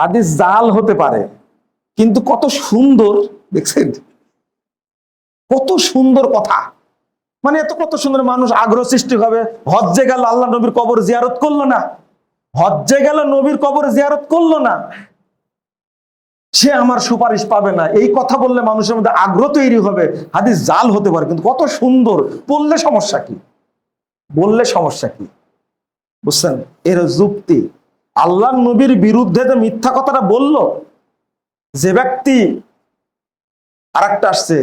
হাদিস জাল হতে পারে, কিন্তু কত সুন্দর, দেখছেন? কত সুন্দর কথা। মানে এত কত সুন্দর মানুষ আগ্রহ সৃষ্টি হবে, হজ্জে গেল, আল্লাহ নবীর কবর জিয়ারত করল না। হজ্জে গেল, নবীর কবর জিয়ারত করল না। সে আমার সুপারিশ পাবে না। এই কথা বললে মানুষের মধ্যে আগ্রহ তৈরি হবে, হাদিস জাল হতে পারে, কিন্তু কত সুন্দর। বললে সমস্যা কি? বললে সমস্যা কি? বুঝছেন? এর যুক্তি আল্লাহ নবীর বিরুদ্ধে যে মিথ্যা কথাটা বলল, যে ব্যক্তি আর একটা আসছে,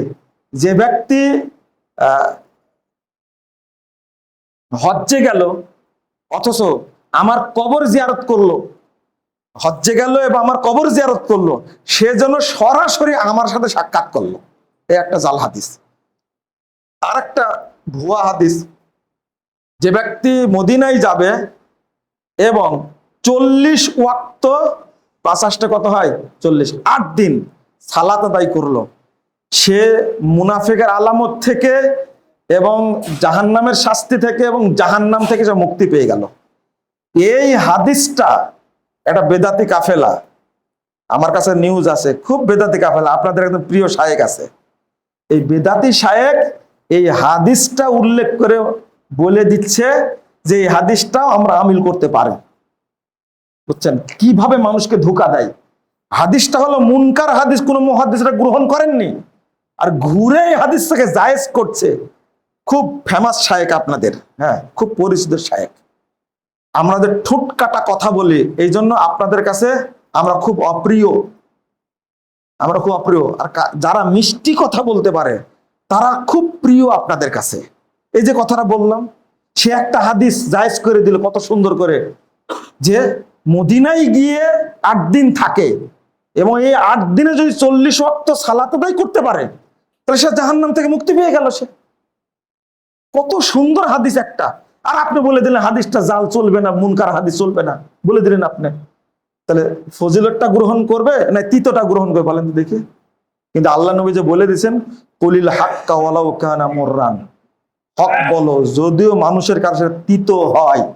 যে ব্যক্তি হজ্জে গেল, অথচ আমার কবর জিয়ারত করল, হজ্জে গেল এবং আমার কবর জিয়ারত করল, সে যেন সরাসরি আমার সাথে সাক্ষাৎ করল। এই একটা জাল হাদিস। আর একটা ভুয়া হাদিস। যে ব্যক্তি মদিনায় যাবে এবং চল্লিশ ওয়াক্ত পাঁচাশটা কত হয়? চল্লিশ। আট দিন সালাত আদায় করল। সে মুনাফিকের আলামত থেকে এবং জাহান্নামের শাস্তি থেকে এবং জাহান্নাম থেকে সে মুক্তি পেয়ে গেল। এই হাদিসটা একটা বেদাতি কাফেলা, আমার কাছে নিউজ আছে, খুব বেদাতি কাফেলা, আপনাদের একদম প্রিয় শায়েক আছে। এই বেদাতি শায়েক এই হাদিসটা উল্লেখ করে বলে দিচ্ছে যে এই হাদিসটাও আমরা আমিল করতে পারি। বুঝছেন? কীভাবে মানুষকে ধোকা দেয়? হাদিসটা হলো মুনকার হাদিস, কোনো মহাদিসটা গ্রহণ করেননি। আর ঘুরে এই হাদিসটাকে জায়েজ করছে। খুব ফেমাস শায়েক আপনাদের হ্যাঁ খুব পরিচিত শায়েক। আমাদের ঠোঁট কাটা কথা বলি, এই জন্য আপনাদের কাছে আমরা খুব অপ্রিয়। আমরা খুব অপ্রিয়। আর যারা মিষ্টি কথা বলতে পারে, তারা খুব প্রিয় আপনাদের কাছে। এই যে কথাটা বললাম, সে একটা হাদিস জায়েজ করে দিল কত সুন্দর করে, যে মদিনায় গিয়ে আট দিন থাকে এবং এই আট দিনে যদি চল্লিশ অক্ত সালাত করতে পারে, তাহলে সে জাহান্নাম থেকে মুক্তি পেয়ে গেল সে। কত সুন্দর হাদিস একটা। আর আপনি বলে দিলেন, হাদিসটা জাল চলবে না, মুনকার হাদিস চলবে না। বলে দিলেন আপনি। তাহলে ফজিলতটা গ্রহণ করবে না তিতটা গ্রহণ করবে বলেন দেখি। কিন্তু আল্লাহ নবী যে বলে দিয়েছেন, কলিল হাক্কা ওয়ালাউ কানা মোররান। হক বলো, যদিও মানুষের কাছে তিত হয়